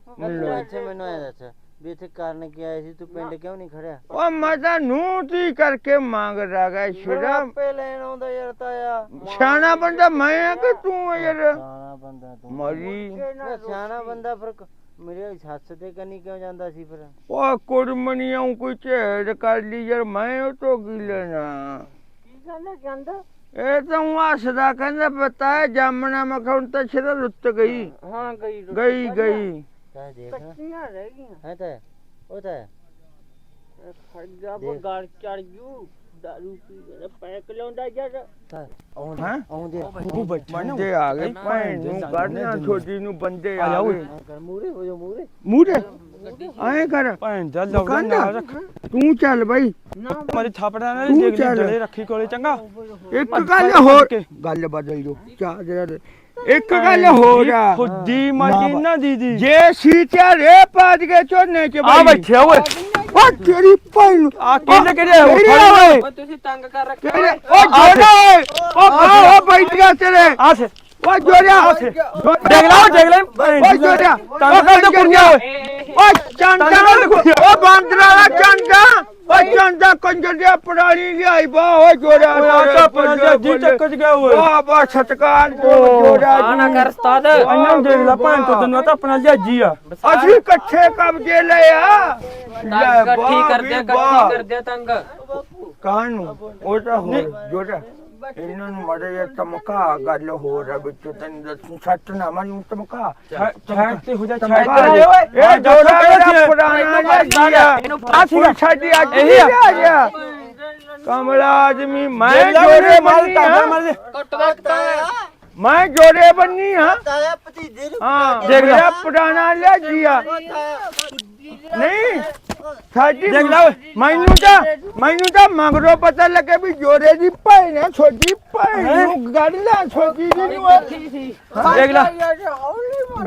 ਇੱਥੇ ਮੈਨੂੰ ਐ ਦੱਸ ਵੀ ਇੱਥੇ ਕਾਰਨ ਕੀ ਆਇਆ ਸੀ? ਤੂੰ ਪਿੰਡ ਕਿਉਂ ਨਹੀਂ ਖੜਿਆ? ਉਹ ਮੈਂ ਤਾਂ ਨੂੰ ਤੀ ਕਰਕੇ ਮੰਗ ਰਹਾ ਸ਼ਿਰਾ ਆਪੇ ਲੈਣ ਆਉਂਦਾ ਯਾਰ ਤਾਇਆ। ਸਿਆਣਾ ਬੰਦਾ ਮੈਂ ਆ ਕਿ ਤੂੰ ਆ ਯਾਰ? ਸਿਆਣਾ ਬੰਦਾ ਤੂੰ। ਮਰੀ। ਮੈਂ ਸਿਆਣਾ ਬੰਦਾ ਫਿਰ ਕ- ਮੇਰੇ ਸੱਸ ਤੇ ਕੰਨੀ ਕਿਉਂ ਜਾਂਦਾ ਸੀ ਫਿਰ? ਉਹ ਕੁੜਮਣੀਆਂ ਕੋਈ ਝੇੜ ਕਰ ਲਈ ਯਾਰ ਮੈਂ ਉਹ ਤੋਂ ਕੀ ਲੈਣਾ? ਕੀ ਕਹਿੰਦਾ ਕਹਿੰਦਾ ਇਹ ਤਾਂ ਉਹ ਹੱਸਦਾ ਕਹਿੰਦਾ ਪਤਾ ਜਾਮਣਾ ਮੈਂ ਹੁਣ ਤਾਂ ਸਿਰ ਰੁੱਤ ਗਈ। ਹਾਂ ਗਈ ਗਈ ਗਈ। ਤਾਂ ਦੇਖ। ਰਹਿ ਗਈਆਂ। ਹੈ ਤਾਂ ਉਹ ਤਾਂ ਖੜ ਗਿਆ ਉਹ। ਗਲ ਚੜ ਜੂ। ਦਾਰੂ ਪੀ ਕੇ ਪੈਕ ਲਾਉਂਦਾ ਯਾਰ ਤਾਂ ਆਉਂਦੇ ਹੈਂ? ਆਉਂਦੇ ਬੰਦੇ ਆ ਗਏ ਭੈਣ ਨੂੰ ਕੱਢਣਾ ਛੋਟੀ ਨੂੰ ਬੰਦੇ ਆ ਗਏ ਕਰ ਮੂਰੇ ਹੋ ਜਾ ਮੂਰੇ ਮੂਰੇ ਐਂ ਕਰ ਭੈਣ ਦਾ ਦੁਕਾਨ ਲੌੜਾ ਦਾ ਨਾਲ ਰੱਖ ਤੂੰ ਚੱਲ ਬਈ ਨਾ ਮਾਰੀ ਥਾਪੜਾ ਨਾਲ ਤੂੰ ਦੇਖ ਚੱਲ। ਲਈ ਜੜੇ ਰੱਖੀ ਕੋਲੇ ਚੰਗਾ ਇੱਕ ਗੱਲ ਹੋਰ ਗੱਲ ਬਦਲ ਜੋ ਚਾਹ ਜਰਾ ਇੱਕ ਗੱਲ ਹੋਰ ਆ ਖੁੱਦੀ ਮਾਜੀ ਨਾ ਨਾ ਦੀਦੀ ਜੇ ਸੀਤਿਆ ਰੇ ਪਾਜ ਕੇ ਝੋਨੇ ਚ ਆ ਬੈਠਿਆ ਓਏ ਉਹ ਤੇਰੀ ਭੈਣ ਨੂੰ। ਆ ਕਿਹਨੇ ਕਿਹੜੇ ਆ? ਤੇਰੀ ਆ ਓਏ। ਤੁਸੀਂ ਤੰਗ ਕਰ ਰੱਖਿਆ ਉਹ ਜੋੜਾ ਓਏ। ਆ ਉਹ ਬੈਠ ਗਿਆ ਤੇਰੇ। ਆ ਉਹ ਜੋੜਿਆ ਦੇਖ ਲੈ ਦੇਖ ਲੈ। ਦੀ ਜੋੜਿਆ। ਤੰਗ ਕਰ ਦੋ ਕੁੜੀਆਂ। ਓਏ ਉਹ ਚੰਦਾ ਉਹ ਬਾਂਦਰਾ ਦਾ ਚੰਦਾ ਉਹ ਚੰਦਾ ਕੰਜਰ ਦੇ ਪੁਰਾਣੀ ਲਿਆਈ ਬਾ। ਓਏ ਆ ਤਾਂ ਆਪਣਾ ਜੀ ਚੱਕ ਚ ਗਿਆ ਓਏ। ਵਾਹ ਬਾ ਸਤਕਾਰ ਜੋੜਾ ਆ ਨਾ ਕਰ ਉਸਤਾਦ। ਇਹਨਾਂ ਦੇਖ ਲੈ ਭੈਣ ਤੋਂ ਤੈਨੂੰ ਤਾਂ ਆਪਣਾ ਲਿਆਜੀ ਆ। ਅਸੀਂ ਇਕੱਠੇ ਕਬਜੇ ਲਏ ਆ। ਲੈ ਇਕੱਠੀ ਕਰਦੇ ਇਕੱਠੀ। ਕਰਦੇ ਤੰਗ। ਕਾਹਨ? ਨੂੰ ਉਹ ਤਾਂ ਹੋਰ ਜੋੜਾ ਇਹਨਾਂ ਨੂੰ ਮੜੇ ਜਿਹਾ ਧਮਕਾ ਗੱਲ ਹੋਰ ਆ ਵਿੱਚ ਤੈਨੂੰ ਦੱਸੂ ਸੱਟ ਨਾ ਮੈਨੂੰ ਧਮਕਾ। ਛੱਡ ਤੇ ਹੋ ਜਾ ਛੱਡ ਓਏ ਇਹ ਜੋੜਾ ਸੀ? ਪੁਰਾਣਾ ਜਿਹਾ ਇਹਨੂੰ ਆ ਸੀ ਸਾਡੀ ਅੱਜ ਇਹੀ ਹੀ ਆ। ਗਿਆ ਕਮਲਾ ਆਦਮੀ ਮੈਂ ਲੈ ਜੋੜੇ ਮੇਰੇ ਆ। ਮਾਰ ਦੇ ਮੈਂ ਜੋੜੇ ਬੰਨੀ ਆ ਤਾਇਆ ਭਤੀਜੇ ਨੂੰ। ਹਾਂ ਦੇਖ ਲੈ। ਮੇਰਾ ਪੁਰਾਣਾ ਲਿਆਜੀ ਆ। ਨਹੀਂ ਸਾਡੀ ਦੇਖ ਲੈ ਓਏ। ਮੈਨੂੰ ਤਾਂ ਮੈਨੂੰ ਤਾਂ ਮਗਰੋਂ ਪਤਾ ਲੱਗੇ ਵੀ ਜੋੜੇ ਦੀ ਭੈਣ ਹੈ ਛੋਟੀ ਭੈਣ ਨੂੰ ਗੱਲ ਲੈ ਛੋਟੀ ਜੀ ਨੂੰ ਦੇਖ ਲੈ।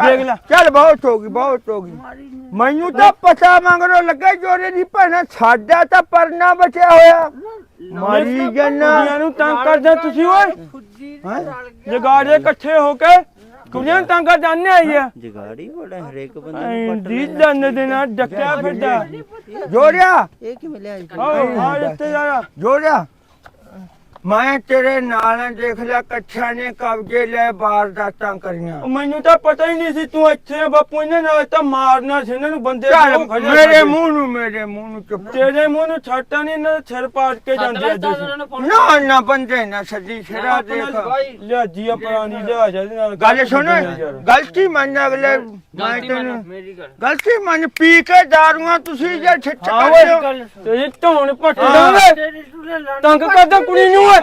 ਦੇਖ ਲੈ। ਚੱਲ ਬਹੁਤ ਹੋ ਗਈ ਬਹੁਤ ਹੋ ਗਈ। ਮੈਨੂੰ ਤਾਂ ਪਤਾ ਮਗਰੋਂ ਲੱਗਾ ਜੋੜੇ ਦੀ ਭੈਣ ਹੈ, ਸਾਡਾ ਤਾਂ ਪਰਨਾ ਬਚਿਆ ਹੋਇਆ। ਮਾਰੀ ਕੁੜੀਆਂ ਨੂੰ ਤੰਗ ਕਰਦੇ ਤੁਸੀਂ ਓਏ। ਜਗਾੜੇ ਇਕੱਠੇ ਹੋ ਕੇ। ਕੁੜੀਆਂ ਕਰ ਜਾਂਦੇ ਆਈ ਆ ਜਗਾੜੀ ਬੜਾ ਹਰੇਕ ਬੰਦੇ ਨੂੰ ਦੀ ਦੰਨ ਦੇ ਨਾਲ ਡੱਕਿਆ ਫਿਰਦਾ। ਜੋੜਿਆ। ਇਹ ਕਿ ਮਿਲਿਆ ਆਓ ਆ ਇੱਥੇ ਜਾ। ਜੋੜਿਆ। ਮੈਂ ਤੇਰੇ ਨਾਲ ਆਂ, ਦੇਖ ਲੈ ਕੱਛਾ ਨੇ ਕਬਜ਼ੇ ਲੈ ਵਾਰਦਾਤਾਂ ਕਰੀਆਂ। ਮੈਨੂੰ ਤਾਂ ਪਤਾ ਹੀ ਨਹੀਂ ਸੀ ਤੂੰ ਇੱਥੇ ਆ, ਬਾਪੂ ਇਹਨਾਂ ਨਾਲ ਤਾਂ ਮਾਰਨਾ ਸੀ ਇਹਨਾਂ ਨੂੰ ਬੰਦੇ ਚੱਲ ਦੋ ਖੜੇ ਮੇਰੇ। ਮੂੰਹ ਨੂੰ ਮੇਰੇ ਮੂੰਹ ਨੂੰ ਚੁੱਪ। ਤੇਰੇ ਮੂੰਹ ਨੂੰ ਛੱਟਾ ਨਹੀਂ ਇਹਨਾਂ ਦਾ ਸਿਰ ਪਾੜ ਕੇ ਜਾਂਦੇ ਅੱਜ। ਨਾ ਨਾ ਬੰਦੇ ਨਾ ਸੱਜੀ ਸ਼ਰਾ ਦੇਖ। ਲਿਆ ਜੀਆ ਪੁਰਾਣੀ ਲਿਆ ਜਾ ਇਹਦੇ ਨਾਲ ਗੱਲ ਸੁਣ। ਗਲਤੀ ਮੰਨ ਅਗਲੇ ਮੈਂ ਤੈਨੂੰ ਮੇਰੀ ਗੱਲ। ਗਲਤੀ ਮੰਨ ਪੀ ਕੇ ਦਾਰੂਆਂ ਤੁਸੀਂ ਜੇ ਛਿੱਟ ਕਰਦੇ ਹੋ। ਤੇਰੀ ਧੌਣ ਪੱਟ। ਦਾਂਗੇ ਤੰਗ ਕਰਦਾ ਕੁੜੀ ਨੂੰ ਓਏ।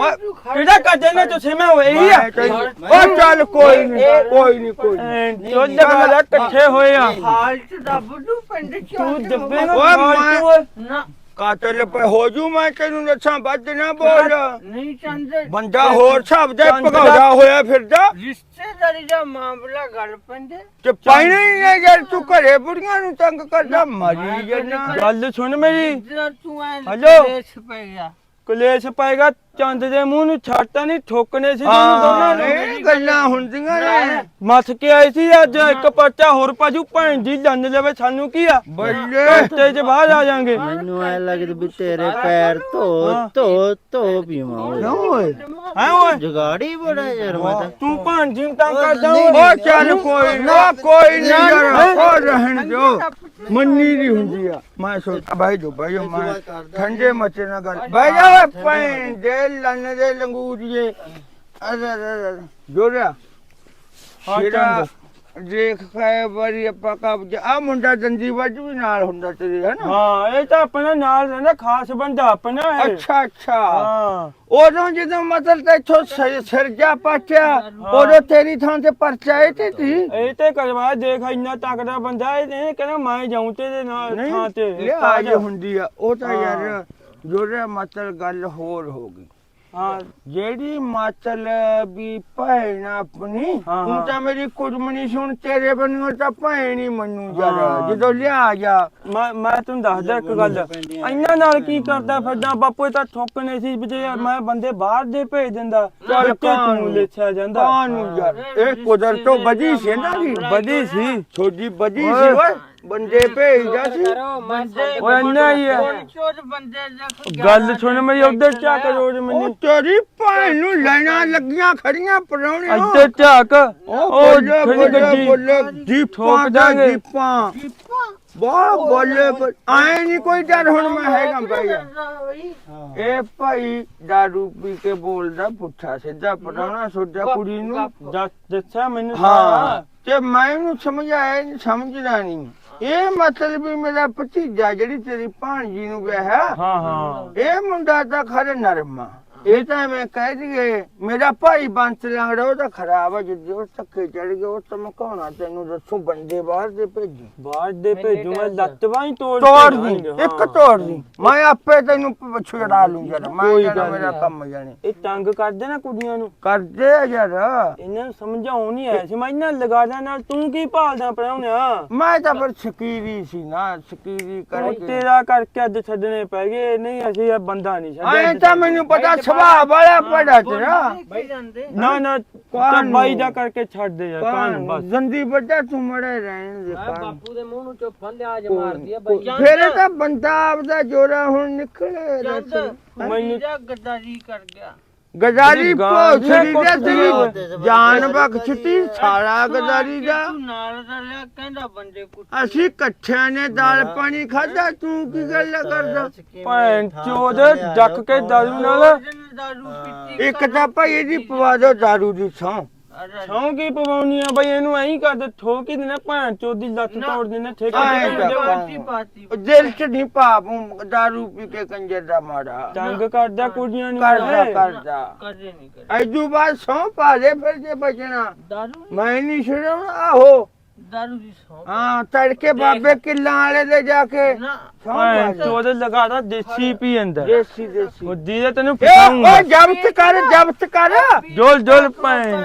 ਕਿਹੜਾ ਕਰਦੇ ਨੇ ਤੁਸੀਂ? ਮੈਂ ਹੋਏ ਹੀ ਆ। ਉਹ ਚੱਲ ਕੋਈ ਨਹੀਂ ਕੋਈ ਨਹੀਂ ਕੋਈ ਨੀ। ਜੋ ਜਗਾਲਾ ਇਕੱਠੇ ਹੋਏ ਆ। ਹਾਲ ਚ ਦੱਬ ਨੂੰ ਪਿੰਡ ਚ ਤੂੰ ਦੱਬੇਗਾ ਓਏ ਨਾ। ਕਾਤਲ ਪੇ ਹੋ ਜੂ ਮੈਂ ਤੈਨੂੰ ਦੱਸਾਂ ਵੱਧ ਨਾ ਬੋਲ। ਨਹੀਂ ਚਾਹੁੰਦੇ। ਬੰਦਾ ਹੋਰ ਸਭ ਦੇ ਚੰਦ ਭਗੌੜਾ ਹੋਇਆ ਫਿਰਦਾ। ਰਿਸ਼ਤੇਦਾਰੀ ਦਾ ਮਾਮਲਾ ਗੱਲ ਪੈਂਦੇ। ਤੇ ਪੈਣਾ ਹੀ ਨਹੀਂ ਯਾਰ ਤੂੰ ਘਰੇ ਬੁੜੀਆਂ ਨੂੰ ਤੰਗ ਕਰਦਾ ਮਰੀ ਜਨਾ ਗੱਲ ਸੁਣ ਮੇਰੀ। ਤੂੰ ਐ ਹੈਲੋ। ਦੇਸ਼ ਪੈ ਗਿਆ। ਕਲੇਸ਼ ਪਾਏਗਾ ਚੰਦ ਦੇ ਮੂੰਹ ਨੂੰ ਛੱਟਾ ਨਹੀਂ ਠੋਕਣੇ ਸੀ ਤੁਹਾਨੂੰ ਦੋਨਾਂ ਹਾਂ ਨੂੰ। ਇਹ ਗੱਲਾਂ ਹੁੰਦੀਆਂ ਨੇ। ਮੱਥ ਕੇ ਆਈ ਸੀ ਅੱਜ ਇੱਕ ਪਰਚਾ ਹੋਰ ਪਾਜੂ ਭੈਣ ਦੀ ਜੰਨ ਲਵੇ ਸਾਨੂੰ ਕੀ ਆ? ਬੱਲੇ। ਤੇ ਚ ਬਾਹਰ ਆ ਜਾਾਂਗੇ। ਮੈਨੂੰ ਐ ਲੱਗਦਾ ਵੀ ਤੇਰੇ ਪੈਰ ਧੋ ਧੋ ਧੋ ਪੀਵਾਂ। ਓਏ। ਹੈ ਓਏ? ਜੁਗਾੜੀ ਬੜਾ ਯਾਰ ਮੈਂ ਤਾਂ। ਤੂੰ ਭੈਣ ਜੀ ਨੂੰ ਤੰਗ ਕਰਦਾ ਨਹੀਂ, ਉਹ ਚੱਲ ਕੋਈ ਨਾ ਕੋਈ ਨਹੀਂ ਯਾਰ ਉਹ ਰਹਿਣ ਦਿਓ। ਮੰਨੀ ਦੀ ਹੁੰਦੀ ਆ। ਮੈਂ ਸੋਚ ਬਾਈ ਜੋ ਬਾਈ ਜੋ ਮੈਂ ਠੰਡੇ ਮੱਚੇ ਨਾ ਗੱਲ ਬਾਈ ਜਾ ਓਏ ਪੈਣ ਦੇ ਲੰਨ ਦੇ ਲੰਗੂਰੀਏ ਅਰੇ ਅਰੇ ਜੋਰਿਆ ਹਾਂ, ਜਿਹੜਾ ਦੇਖ ਕੇ ਬੜੀ ਆਪਾਂ ਕਬਜ ਆ ਮੁੰਡਾ ਦੰਦੀ ਵੱਜ ਵੀ ਨਾਲ ਹੁੰਦਾ ਤੇਰੇ ਹੈ ਨਾ? ਹਾਂ ਇਹ ਤਾਂ ਆਪਣਾ ਨਾਲ ਰਹਿੰਦਾ ਖਾਸ ਬੰਦਾ ਆਪਣਾ ਹੈ ਅੱਛਾ ਅੱਛਾ। ਹਾਂ। ਉਦੋਂ ਜਦੋਂ ਮਤਲਬ ਤੇ ਇੱਥੋਂ ਸਿਰ- ਸਿਰ ਜਾ ਪਾਟਿਆ ਉਦੋਂ ਤੇਰੀ ਥਾਂ ਤੇ ਪਰਚਾ ਇਹ ਤੇ ਸੀ? ਇਹ ਤੇ ਕਰਵਾ ਦੇਖ ਇੰਨਾ ਤਕੜਾ ਬੰਦਾ ਇਹ ਇਹ ਕਹਿੰਦਾ ਮੈਂ ਜਾਉਂ ਤੇਰੇ ਨਾਲ ਥਾਂ ਤੇ। ਲਿਆਜ ਹੁੰਦੀ ਆ। ਉਹ ਤਾਂ। ਯਾਰ ਜੋਰੇ ਮਤਲਬ ਗੱਲ ਹੋਰ ਹੋ ਗਈ। ਹਾਂ। ਜਿਹੜੀ ਮਾਤਲ ਵੀ ਭੈਣ ਆਪਣੀ ਹਾਂ, ਤੂੰ। ਤਾਂ ਮੇਰੀ ਕੁੜਮਣੀ ਸੁਣ ਤੇਰੇ ਬਣੂ ਤਾਂ ਭੈਣ ਹੀ ਮੰਨੂ। ਯਾਰ ਜਦੋਂ ਲਿਆ ਜਾ। ਮੈਂ ਮੈਂ ਤੁਹਾਨੂੰ ਦੱਸਦਾ ਇੱਕ ਗੱਲ। ਇਹਨਾਂ ਨਾਲ ਕੀ ਕਰਦਾ ਫਿਰਦਾ? ਬਾਪੂ ਇਹ ਤਾਂ ਠੋਕਣੇ ਸੀ ਵੀ ਜੇ ਮੈਂ ਬੰਦੇ ਬਾਹਰ ਦੇ ਭੇਜ ਦਿੰਦਾ ਚੱਲ? ਤੂੰ ਲਿਖਿਆ ਜਾਂਦਾ? ਕਾਨੂੰ ਯਾਰ? ਇਹ ਕੁਦਰਤ ਬਜੀ ਸੀ ਨਾ ਜੀ। ਵਧੀ ਸੀ। ਛੋਜੀ ਬਜੀ ਸੀ ਓਏ। ਬੰਦੇ ਭੇਜਦਾ ਸੀ। ਬੰਦੇ ਓਏ ਅੰਨਾ ਹੀ ਹੈ ਚੋਰ ਬੰਦੇ ਦੇਖ ਗੱਲ ਸੁਣ ਮੇਰੀ ਉਧਰ ਝਾਕ ਰੋਜ਼ ਉਹ ਮੈਨੂੰ ਤੇਰੀ ਭੈਣ ਨੂੰ ਲੈਣਾ ਲੱਗੀਆਂ ਖੜੀਆਂ ਪਰੌਣੇ ਇੱਧਰ ਝਾਕ। ਉਹ ਖੜੀ ਗੱਡੀ। ਠੋਕ ਦਾ ਦਾਂਗੇ। ਜੀਪਾਂ ਬਹੁਤ ਬੋਲੇ ਆਏ ਨਹੀਂ ਕੋਈ ਡਰ ਹੁਣ ਮੈਂ ਹੈਗਾ ਭਾਈ। ਇਹ ਭਾਈ ਦਾਰੂ ਪੀ ਕੇ ਬੋਲਦਾ ਪੁੱਠਾ ਸਿੱਧਾ ਪਰਾਉਣਾ ਸੋਡਾ ਕੁੜੀ ਨੂੰ। ਦੱਸ ਦੱਸਿਆ ਮੈਨੂੰ ਹਾਂ। ਤੇ ਮੈਂ ਇਹਨੂੰ ਸਮਝਾਇਆ ਇਹਨੇ ਸਮਝਦਾ ਨਹੀਂ ਇਹ ਮਤਲਬ ਵੀ ਮੇਰਾ ਭਤੀਜਾ ਜਿਹੜੀ ਤੇਰੀ ਭਾਣਜੀ ਨੂੰ ਵਿਆਹਿਆ ਹਾਂ ਹਾਂ। ਇਹ ਮੁੰਡਾ ਤਾਂ ਖਰੇ ਨਰਮਾ ਇਹ ਤਾਂ ਮੈਂ ਕਹਿ ਦਈਏ ਮੇਰਾ ਭਾਈ ਬੰਸ ਲੰਗੜਾ ਉਹ ਤਾਂ ਖਰਾਬ ਆ ਜਿੱਦੇ ਉਹ ਧੱਕੇ ਚੜ ਗਿਆ ਉਹ ਤਾਂ ਮਕਾਉਣਾ ਤੈਨੂੰ ਦੱਸੂ ਬੰਦੇ ਬਾਹਰ ਦੇ ਭੇਜੀ। ਬਾਹਰ ਦੇ ਭੇਜੂ ਮੈਂ ਲੱਤ ਬਾਈ ਤੋੜ ਦੀ ਇੱਕ। ਤੋੜ ਦੀ ਮੈਂ ਆਪੇ ਤੈਨੂੰ ਛੁਡਾ ਲੂੰ ਜਰਾ ਮੈਂ ਗੱਲ ਮੇਰਾ। ਕੰਮ ਜਾਣੇ। ਇਹ ਤੰਗ ਕਰਦੇ ਨਾ ਕੁੜੀਆਂ ਨੂੰ। ਕਰਦੇ ਆ ਯਾਰ। ਇਹਨਾਂ ਨੂੰ ਸਮਝਾਉਣ ਨਹੀਂ ਆਇਆ ਸੀ। ਮੈਂ ਇਹਨਾਂ ਲਗਾਦਾ ਨਾਲ ਤੂੰ ਕੀ ਭਾਲਦਾ ਪਰਾਉਣਿਆ? ਮੈਂ ਤਾਂ ਫਿਰ ਸ਼ਕੀਰੀ ਸੀ ਨਾ ਸ਼ਕੀਰੀ ਕਰਕੇ। ਤੇਰਾ ਕਰਕੇ ਅੱਜ ਛੱਡਣੇ ਪੈ ਗਏ। ਨਹੀਂ ਅਸੀਂ ਇਹ ਬੰਦਾ ਨਹੀਂ ਛੱਡਿਆ। ਐ ਤਾਂ ਮੈਨੂੰ ਪਤਾ ਸੁਭਾਅ ਵਾਲਾ ਪੜਾ ਤੇਰਾ। ਨਾ ਨਾ ਕਾਹਨੂੰ? ਬਾਈ ਦਾ ਕਰਕੇ ਛੱਡ ਦੇ ਯਾਰ ਕਾਨ ਬਸ। ਜ਼ੰਦੀ ਵੱਡਾ ਤੂੰ ਮੜੇ ਰਹਿਣ ਦੇ ਕਾਹਨੂੰ। ਬਾਪੂ ਦੇ ਮੂੰਹ ਨੂੰ ਚੁੱਪ ਲਿਆ ਜ ਕੋਈ- ਮਾਰਦੀ ਆ ਬਈ ਫਿਰ ਤਾਂ ਬੰਦਾ ਆਪਦਾ ਜੋਰਾ ਹੁਣ ਨਿਕਲੇ ਮੈਨੂੰ- ਮੈਨੂੰ ਗੱਦਾਰੀ ਕਰ ਗਿਆ। ਗਜ਼ਾਰੀ ਗਾਂ ਪੋਛੜੀ ਨੇ ਦੇ ਕੁੱਟ ਤੇਰੀ। ਜਾਨ ਬਖਸ਼ਤੀ ਸਾਰਾ ਗਜ਼ਾਰੀ ਦਾ। ਤੂੰ ਨਾਲ ਰਲਿਆ ਕਹਿੰਦਾ ਬੰਦੇ ਕੁੱਟ ਅਸੀਂ ਇਕੱਠਿਆਂ ਨੇ ਦਾਲ ਪਾਣੀ ਖਾਦਾ ਤੂੰ ਕੀ ਗੱਲ ਕਰਦਾ? ਭੈਣ ਚੋਦ ਡੱਕ ਕੇ ਦਾਰੂ ਨਾਲ। ਦਾਰੂ ਪੀਤੀ ਇੱਕ ਤਾਂ ਭਾਈ ਇਹਦੀ ਪਵਾ ਦੋ ਦਾਰੂ ਦੀ ਸੌਂ। ਸੌਂ ਕੀ ਪਵਾਉਣੀ ਆ? ਬਈ ਇਹਨੂੰ ਐਂ ਕਰਦੇ ਠੋਕ ਹੀ ਦੇਣਾ ਭੈਣ ਚੋਦ ਦੀ ਲੱਤ ਨਾ। ਤੋੜ ਦੇਣਾ ਠੇਕੇ ਐਂ ਦਿਓ। ਪਾਤੀ ਪਾਤੀ। ਦਿਲ ਚ ਨਹੀਂ ਪਾਪੂ ਦਾਰੂ ਪੀ ਕੇ ਕੰਜਰ ਦਾ ਮਾੜਾ। ਤੰਗ ਕਰਦਾ ਕੁੜੀਆਂ ਨੂੰ ਕਰਦਾ ਓਏ। ਕਰਦਾ। ਕਦੇ ਨਹੀਂ ਕਰ ਐਦੂ ਬਾਅਦ ਸੌਂ ਪਾ ਦੇ ਫਿਰ ਜੇ ਬਚਣਾ। ਦਾਰੂ ਮੈਂ ਨਹੀਂ ਛੜਾਉਣਾ ਆਹੋ। ਦਾਰੂ ਦੀ ਸੌ ਹਾਂ ਤੜਕੇ ਬਾਬੇ ਕਿੱਲਾਂ ਵਾਲੇ ਦੇ ਜਾ ਕੇ ਪਾ ਦੇ। ਚੋਦ ਲਗਾਦਾ ਦੇਸੀ ਪੀ ਅੰਦਰ ਦੇਸੀ ਦੇਸੀ ਤੈਨੂੰ ਏ ਫਸਾਉਂਗਾ ਓ ਜ਼ਬਤ ਕਰ ਜ਼ਬਤ ਕਰ ਜੋਲ ਜੋਲ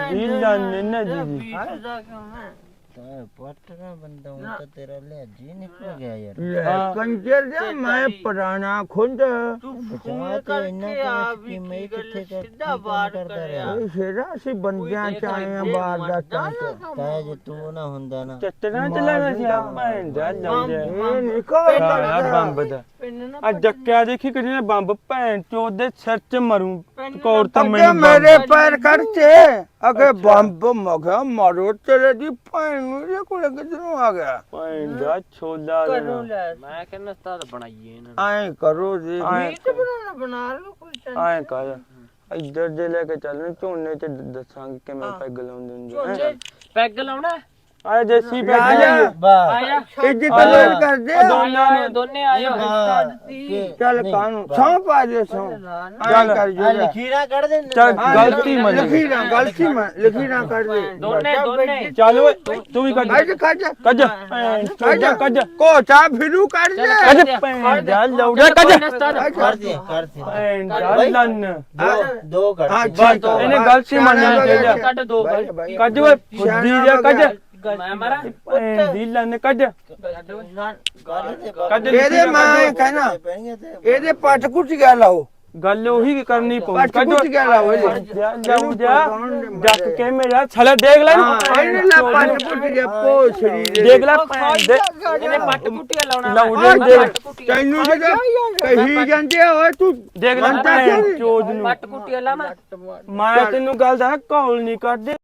ਦੀ ਲੰਨ ਨਾ ਕਿਉਂ ਹੈ ਤਾਂ ਪਟਨਾ ਬੰਦਾ ਹੁਣ ਤਾਂ ਤੇਰਾ ਲੈ ਜੀ ਨਿਕਲ ਗਿਆ ਯਾਰ। ਲੈ, ਕੰਜਰ ਜਾ ਮੈਂ ਪੁਰਾਣਾ ਖੁੰਦ ਤੂੰ ਬਚਾ ਫੋਨ ਤੇ ਇੰਨਾ ਕਰਕੇ ਆ ਕੁਛ ਵੀ ਕਿ ਮੈਂ ਕੀ ਗੱਲ ਕਿੱਥੇ ਕਰ- ਸਿੱਧਾ ਕੀ ਕੰਮ ਬਾਹਰ ਕਰਦਾ ਕਰਿਆ। ਰਿਹਾ। ਇਹ ਸ਼ੇਰਾ ਅਸੀਂ ਬੰਦਿਆਂ ਚ ਆਏ ਆ ਬਾਹਰ ਦਾ ਚਾਂਚ ਤਾਂ ਜੇ ਤੂੰ ਨਾ ਹੁੰਦਾ ਨਾ। ਚੱਟਣਾ ਚਲਾਣਾ ਸੀ ਆ ਭੈਣ ਦਾ ਲਾਉਂਦੇ ਇਹ ਨਿਕੋ ਸਾਰਾ ਬੰਬ ਦਾ। ਆ ਜੱਕਿਆ ਦੇਖੀ ਕਿਹਨੇ ਬੰਬ ਭੈਣ ਚੋਦ ਦੇ ਸਿਰ 'ਚ ਮਰੂ। ਕੋਰ ਤਾਂ ਮੈਨੂੰ ਮੇਰੇ ਪੈਰ ਕਰਤੇ ਅਗੇ ਬੰਬ ਮਗਾ ਮਾਰੋ ਤੇਰੇ ਦੀ ਭੈਣ ਨੂੰ ਇਹ ਕੋਲ ਕਿਧਰੋਂ ਆ ਗਿਆ? ਭੈਣ ਦਾ ਛੋਲਾ ਲੈ? ਮੈਂ ਕਹਿੰਦਾ ਸਤਾਦ ਬਣਾਈਏ ਇਹਨਾਂ ਐਂ ਕਰੋ ਜੀ। ਐਂ ਮੀਟ ਬਣਾਉਣਾ ਬਣਾ ਲਓ ਕੋਈ ਟੈਨਸ਼ਨ ਐਂ ਕਰ। ਇੱਧਰ ਦੇ ਲੈ ਕੇ ਚੱਲਣ ਝੋਨੇ ਤੇ ਦੱਸਾਂਗੇ ਕਿਵੇਂ ਪੈਗ ਲਾਉਂਦੇ ਹੁੰਦੇ ਹੈਂ। ਨੂੰ। ਪੈਗ ਲਾਉਣਾ? ਦੇਸੀ ਆ ਪੈਗ ਜਾ ਆਇਆ। ਇੱਜ਼ਤ ਲੋੜ ਕਰਦੇ ਆ। ਦੋਨਾਂ ਨੂੰ ਦੋਨੇ ਆਇਓ ਚੱਲ ਕਾਨੂੰ ਸੌ ਪਾ ਦੇ ਸੌ ਚੱਲ ਕਰ ਜੋ ਖੀਰਾ ਕੱਢ ਦੇ ਚੱਲ ਗਲਤੀ ਮੰਨ। ਲਿਖੀ ਨਾ ਗਲਤੀ ਮੈਂ ਲਿਖੀ ਨਾ। ਕਰ ਦੇ ਦੋਨੇ। ਦੋਨੇ ਚੱਲ ਓਏ ਤੂੰ ਵੀ ਕੱਢ। ਕੱਢ ਚੋਦ ਦਾ ਕੱਢ। ਕੋਚਾ ਫਿਰੂ ਕਰ ਦੇ। ਕੱਢ। ਭੈਣ ਦਾ। ਲੌੜਾ ਕੱਢ। ਕਰ ਦੇ ਕਰ ਦੇ। ਭੈਣ ਦਾ ਲੰਨ। ਦੋ ਕੱਢ ਇਹਨੇ ਗਲਤੀ ਚਾਹੀਦੀ ਕੱਢ ਦੋ। ਕੱਢ ਓਏ ਫੁੱਦੀ ਜਾ ਕੱਢ। ਮੈਂ ਮਰਾਂ? ਭੈਣ ਦੀ ਲੰਨ ਕੱਢ ਕੱਢ ਇਹਦੇ ਮੈਂ ਕਹਿਣਾ ਇਹਦੇ ਪੱਟ ਕੁੱਟ ਗਿਆ ਲਾਓ ਗੱਲ ਉਹੀ ਕਰਨੀ ਪਊ ਪੱਟ ਕੱਢ। ਕੁੱਟ ਗਿਆ ਲਾਓ ਇਹਦੇ। ਜਾ ਜਾ। ਜੱਕ ਕੇ ਮੇਰਾ। ਛਲਾ ਦੇਖ ਲੈ ਇਹਨੇ। ਲਾ ਪੱਟ ਕੁੱਟ ਗਿਆ ਪੋਛੜੀ ਦੇ ਦੇਖ ਲੈ ਇਹਨੇ ਪੱਟ ਕੁੱਟੀਆਂ ਲਾਉਣਾ। ਲੌੜੇ ਦੇ ਤੈਨੂੰ ਜਦੋਂ ਕਹੀ ਜਾਂਦੇ ਓਏ ਤੂੰ ਦੇਖ ਲੈ ਕਿਉਂ ਨੀ? ਪੱਟ ਕੁੱਟੀਆਂ ਲਾਵਾਂ। ਮੈਂ ਤੈਨੂੰ ਗੱਲ ਦਾ ਕੌਲ ਨਹੀਂ ਕਰਦੇ